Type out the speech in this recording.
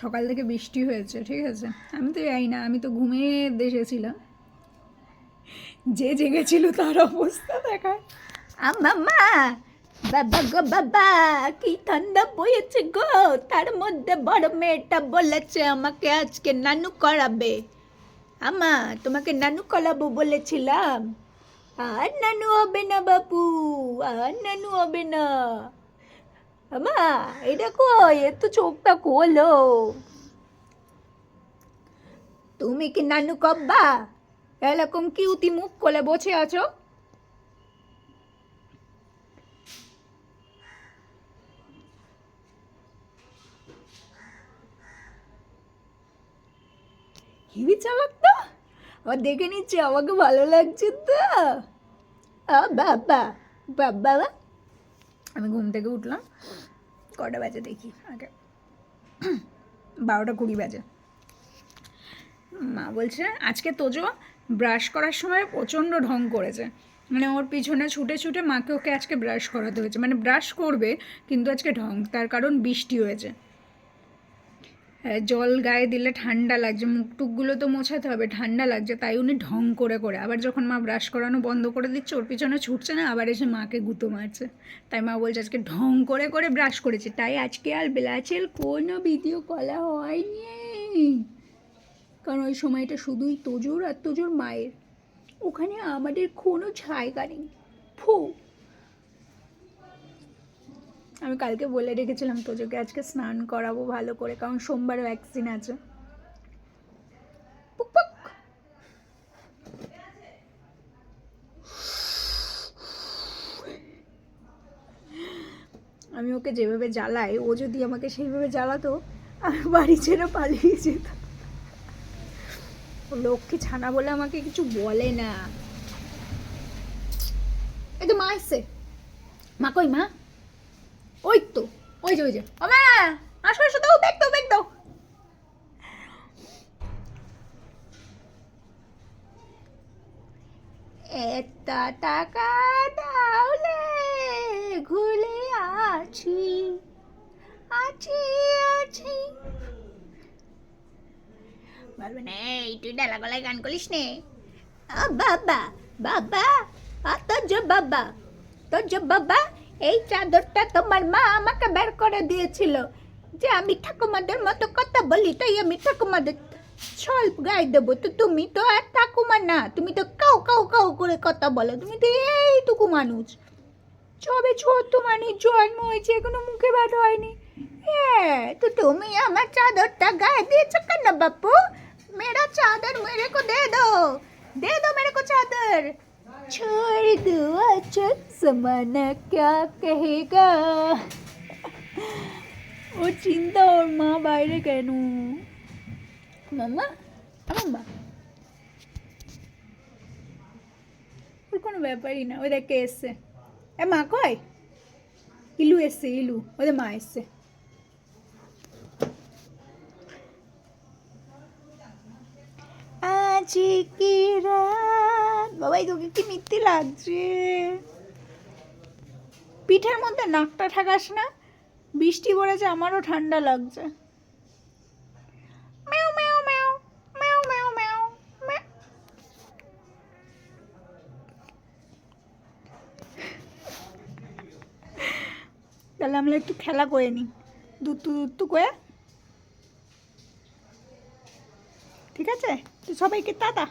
সকাল থেকে বৃষ্টি হয়েছে, ঠিক আছে? আমি তো যাই না, আমি তো ঘুমিয়ে দেশেছিলাম যে জেগেছিল তার অবস্থা দেখায়। আমাম্মা বাবা গো, বাবা! কি ঠান্ডা বয়েছে গো! তার মধ্যে বড় মেয়েটা বলেছে আমাকে আজকে নানু করাবে। আমা তোমাকে নানু করাবো বলেছিলাম। আর নানু হবে না বাপু, আর নানু হবে না। আমা এই দেখো এ তো চোখটা খোলো। তুমি কি নানু কব্বা? এরকম কিউতি মুখ করে বসে আছো? হেবি চালাক তো ও দেখে নিচ্ছে, আমাকে ভালো লাগছে তো। বাবা বাবা। আমি ঘুম থেকে উঠলাম। কটা বাজে দেখি আগে বারোটা কুড়ি বাজে। মা বলছে আজকে তোজো ব্রাশ করার সময় প্রচণ্ড ঢং করেছে। মানে ওর পিছনে ছুটে ছুটে মাকে ওকে আজকে ব্রাশ করাতে হয়েছে। মানে ব্রাশ করবে কিন্তু আজকে ঢং তার কারণ বৃষ্টি হয়েছে। হ্যাঁ, জল গায়ে দিলে ঠান্ডা লাগছে মুখ টুকগুলো তো মোছাতে হবে, ঠান্ডা লাগছে, তাই উনি ঢং করে করে, আবার যখন মা ব্রাশ করানো বন্ধ করে দিচ্ছে, ওর পিছনে ছুটছে না, আবার এসে মাকে গুঁতো মারছে। তাই মা বলছে, আজকে ঢং করে করে ব্রাশ করেছে, তাই আজকে আর বেলাচেল কোনো ভিডিও কলা হয়নি। কারণ ওই সময়টা শুধুই তোজোর আর তোজোর মায়ের, ওখানে আমাদের কোনো জায়গা নেই। ফু আমি কালকে বলে রেখেছিলাম তোজোকে, আজকে স্নান করাবো ভালো করে, কারণ সোমবার ভ্যাকসিন আছে। আমি ওকে যেভাবে জ্বালাই, ও যদি আমাকে সেইভাবে জ্বালাতো, আমি বাড়ি ছেড়ে পালিয়ে যেতাম। ও লক্ষ্মী ছানা বলে আমাকে কিছু বলে না। এই তো মা এসছে। মা কই মা? ওই তো, ওই যে ওই যে। ও মা আসো আসো, দাও ব্যাগ দাও। ব্যাগ এত টাকা দাওলে ঘুরে আছি আছি আছি। বলবে না, এই, তুই ডালা গলায় গান করিস নে। বাবা বাবা তোর যে বাবা, তোর যে বাবা এই চাদরটা তোমার মা আমাকে বের করে দিয়েছিল। যে আমি ঠাকুমাদের মতো কথা বলি, তাই আমি ঠাকুমাদের স্বল্প গায়ে দেবো। তো তুমি তো আর ঠাকুমা না, তুমি তো কাউ কাউ কাউ করে কথা বলো। তুমি তো এইটুকু মানুষ। সবে ছোট্ট মানুষ জন্ম হয়েছে, এখনও মুখে বার হয়নি। হ্যাঁ তো তুমি আমার চাদরটা গায়ে দিয়েছ কেন বাপু? মেয়েরা চাদর মেরে কো দে দো দে দো মেরে কো চাদর। छोड़ दो अच्छा जमाना क्या कहेगा ও চিন্তা ওর মা বাইরে কেন মাম্মা মাম্মা ওর কোনো ব্যাপারই না ওই দেখে এসছে এ মা কয় ইলু এসছে ইলু ওদের মা এসছে আজ কি রাত বাবাই, তোকে কি মিথ্যে লাগছে? পিঠের মধ্যে নাকটা ঠাকাস না? বৃষ্টি পড়েছে, আমারও ঠান্ডা লাগছে। তাহলে আমরা একটু খেলা করে নিই। দুত্তু দুত্তু করে। ঠিক আছে? তো সবাইকে টাটা।